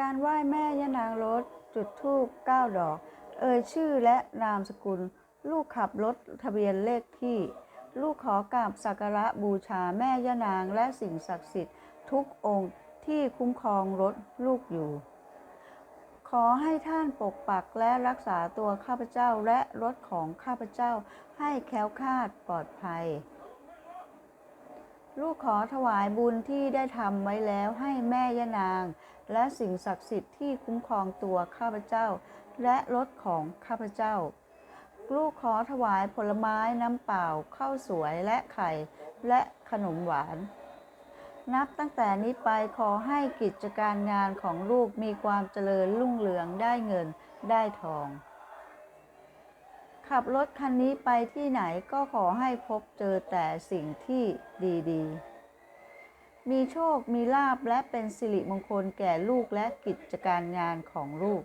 การไหว้แม่ย่านางรถจุดธูปเก้าดอก เอ่ยชื่อและนามสกุล ลูกขับรถทะเบียนเลขที่ ลูกขอกราบสักการะบูชาแม่ย่านางและสิ่งศักดิ์สิทธิ์ ทุกองค์ที่คุ้มครองรถลูกอยู่ ขอให้ท่านปกปักและรักษาตัวข้าพเจ้าและรถของข้าพเจ้าให้แคล้วคลาดปลอดภัย ลูกขอถวายบุญที่ได้ทำไว้แล้วให้แม่ย่านาง และสิ่งศักดิ์สิทธิ์ที่คุ้มครองตัวข้าพเจ้า และรถของข้าพเจ้า ลูกขอถวายผลไม้น้ำเปล่าข้าวสวยและไข่ และขนมหวาน นับตั้งแต่นี้ไปขอให้กิจการงานของลูกมีความเจริญรุ่งเรืองได้เงินได้ทอง ขับรถคันนี้ไปที่ไหนก็ขอให้พบเจอแต่สิ่งที่ดีๆ มีโชคมีลาบและเป็นสิริมงคลแก่ลูกและกิจการงานของลูก